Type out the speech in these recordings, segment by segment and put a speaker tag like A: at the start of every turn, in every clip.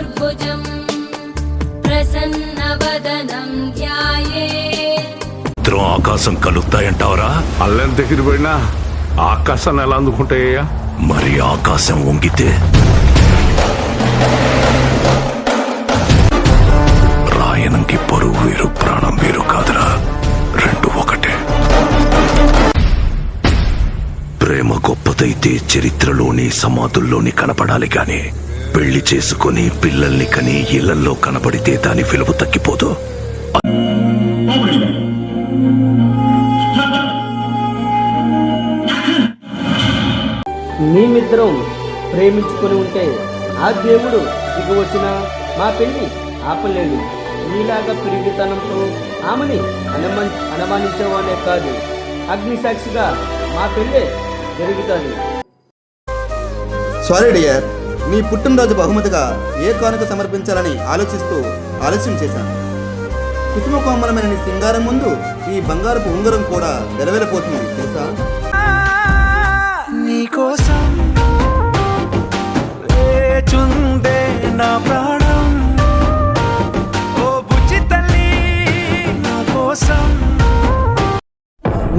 A: चतुर्भुजम् ఇద్దరం ఆకాశం కలుగుతాయంటావరా
B: అల్లెం దగ్గర పడినా ఆకాశాన్ని ఎలా అందుకుంటాయ్యా?
A: మరి ఆకాశం వంగితే? రాయనంకి పరువు వేరు ప్రాణం వేరు కాదురా. రెండు ఒకటే. ప్రేమ గొప్పదైతే చరిత్రలోని సమాధుల్లోని కనపడాలి కానీ పెళ్ళి చేసుకుని పిల్లల్ని కని ఇళ్ళల్లో కనపడితే దాని విలువ తగ్గిపోదు.
C: మేమిద్దరం ప్రేమించుకొని ఉంటే ఆ దేవుడు ఇక వచ్చిన మా పెళ్ళి ఆపలేడు నీలాగా పిరిగితనంతో ఆమెని అనుమా అనుమానించేవాడే కాదు. అగ్ని సాక్షిగా మా పెళ్ళే జరుగుతుంది.
D: సారీ డియర్ మీ పుట్టినరోజు బహుమతిగా ఏ కానుక సమర్పించాలని ఆలోచిస్తూ ఆలస్యం చేశాను. కుసుమ కోమలమైన నీ సింగారం ముందు ఈ బంగారపు ఉంగరం కూడా వెలవెలపోతుంది తెలుసా?
E: నీకోసం నా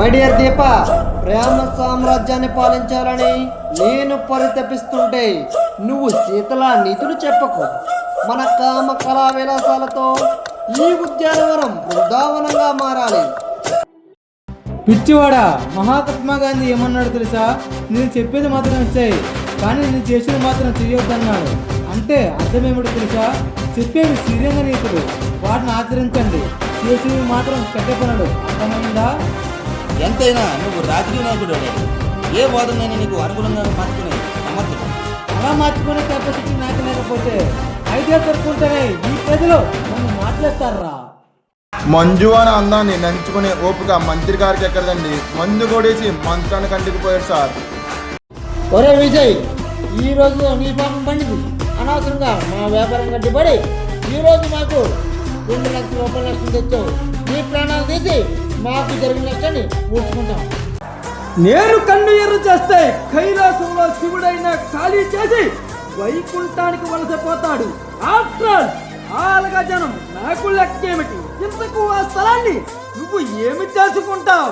C: మై డియర్ దీప ప్రేమ సామ్రాజ్యాన్ని పాలించాలని నేను పరితపిస్తుంటే నువ్వు శీతల నీతులు చెప్పకు. మన కామ కళా విలాసాలతో ఈ ఉద్యానవనం బృందావనంగా మారాలి.
F: పిచ్చివాడా మహాత్మా గాంధీ ఏమన్నాడు తెలుసా? నేను చెప్పేది మాత్రం ఇచ్చాయి కానీ నేను చేసేది మాత్రం చెయ్యొద్దన్నాడు అంటే అర్థమేమిటో తెలుసా? చెప్పేవి సీరియంగా నీతులు. వాటిని ఆచరించండి. చేసేవి మాత్రం చెడ్డ పనులు. అర్థమైందా?
D: ఎంతైనా నువ్వు రాజకీయ నాయకుడు ఏ వాదనైనా నీకు అనుకూలంగా మార్చుకునే సమర్థుడు?
F: అలా మార్చుకునే కెపాసిటీ నాకు లేకపోతే ఐడియా దొరుకుంటేనే ఈ ప్రజలు నన్ను మాట్లాడతారా?
G: మంజు అని అందాన్ని నంచుకునే ఓపిక మంత్రి గారికి ఎక్కడదండి? మందు కొడేసి మంచాన్ని కంటికిపోయాడు సార్.
C: ఒరే విజయ్ ఈ రోజు నీ పాపం పండింది. అనవసరంగా మా వ్యాపారం కట్టిపడి ఈ రోజు మాకు రెండు లక్షల రూపాయల నష్టం తెచ్చావు. నీ ప్రాణాలు తీసి మాకు జరిగిన నష్టాన్ని పూడ్చుకుంటాం నేను కన్ను ఎర్ర చేస్తే కైలాసంలో శివుడైన ఖాళీ చేసి వైకుంఠానికి వలసపోతాడు ఆఫ్టర్ ఆల్గా జనం నాకు లెక్కేమిటి? ఇంతకు ఆ స్థలాన్ని? నువ్వు ఏమి చేసుకుంటావు?